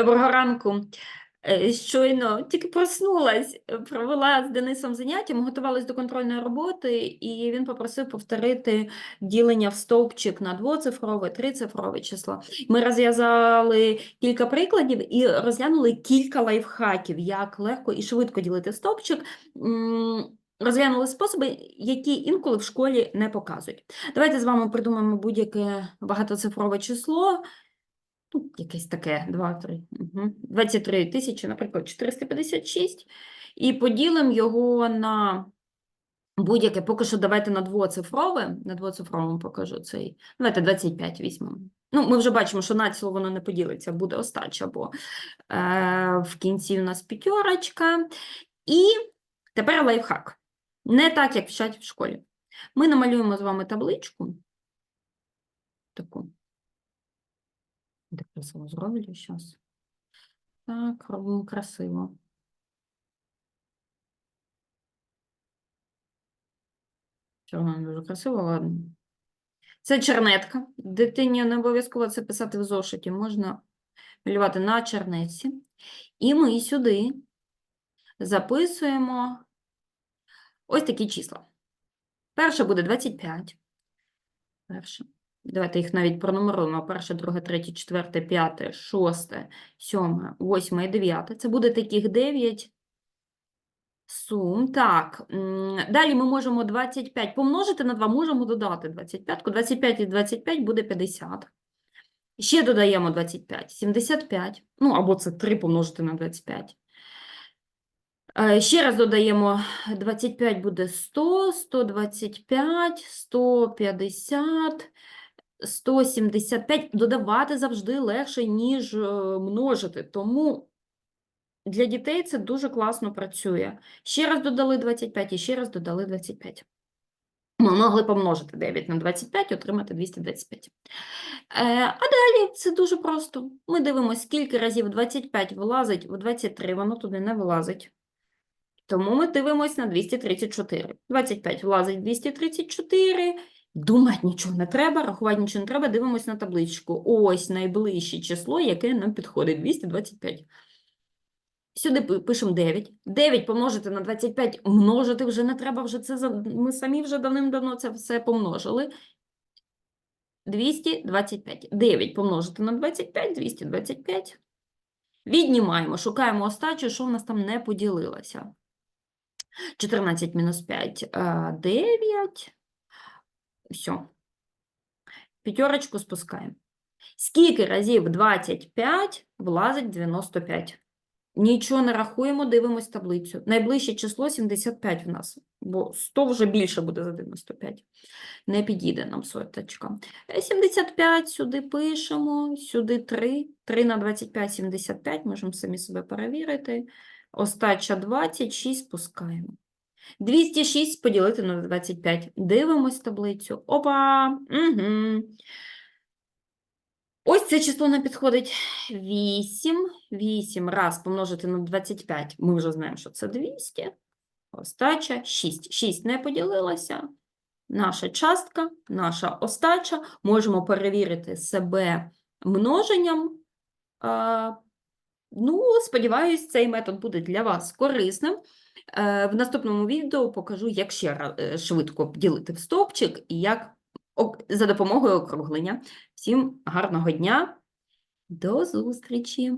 Доброго ранку. Е, Щойно тільки проснулась, е, провела з Денисом заняття, ми готувалися до контрольної роботи, і він попросив повторити ділення в стовпчик на двоцифрове, трицифрове число. Ми розв'язали кілька прикладів і розглянули кілька лайфхаків, як легко і швидко ділити стовпчик. Розглянули способи, які інколи в школі не показують. Давайте з вами придумаємо будь-яке багатоцифрове число. Ну, якесь таке, 2, 3, угу. 23 тисячі, наприклад, 456. І поділимо його на будь-яке, поки що давайте на двоцифрове, на двоцифровому покажу цей. Давайте 25 візьмемо. Ну, ми вже бачимо, що на ціло воно не поділиться, буде остача, бо е, в кінці у нас п'ятерочка. І тепер лайфхак. Не так, як вчать в школі. Ми намалюємо з вами табличку. Таку. Так красиво зроблю зараз. Так, робимо красиво. Чого не дуже красиво, ладно. Це чернетка. Дитині не обов'язково це писати в зошиті, можна малювати на чернетці. І ми сюди записуємо ось такі числа. Перше буде 25. Перше. Давайте їх навіть пронумеруємо. Перше, друге, третє, четверте, п'яте, шосте, сьоме, восьме і дев'яте. Це буде таких 9 сум. Так, далі ми можемо 25 помножити на 2, можемо додати 25. 25 і 25 буде 50. Ще додаємо 25, 75. Ну, або це 3 помножити на 25. Е, Ще раз додаємо 25 буде 100, 125, 150, 175. Додавати завжди легше, ніж е, множити. Тому для дітей це дуже класно працює. Ще раз додали 25 і ще раз додали 25. Ми могли помножити 9 на 25, отримати 225. Е, а далі це дуже просто. Ми дивимося, скільки разів 25 вилазить в 23, воно туди не вилазить. Тому ми дивимося на 234. 25 влазить 234. Думати нічого не треба, рахувати нічого не треба, дивимося на табличку. Ось найближче число, яке нам підходить 225. Сюди пишемо 9. 9 помножити на 25, множити вже не треба, вже це ми самі вже давним-давно це все помножили. 225. 9 помножити на 25, 225. Віднімаємо, шукаємо остачу, що в нас там не поділилося. 14 мінус 5 – 9. Все. П'ятерочку спускаємо. Скільки разів 25 влазить 95? Нічого не рахуємо, дивимось таблицю. Найближче число 75 в нас, бо 100 вже більше буде за 95. Не підійде нам соточка. Е, 75 сюди пишемо, сюди 3. 3 на 25 – 75, можемо самі себе перевірити. Остача 26 спускаємо. 206 поділити на 25. Дивимось таблицю. Опа! Угу. Ось це число нам підходить 8. 8 раз помножити на 25. Ми вже знаємо, що це 200. Остача 6. 6 не поділилася. Наша частка, наша остача. Можемо перевірити себе множенням. Ну, сподіваюсь, цей метод буде для вас корисним. Е, В наступному відео покажу, як ще е, швидко ділити в стовпчик і як за допомогою округлення. Всім гарного дня, до зустрічі!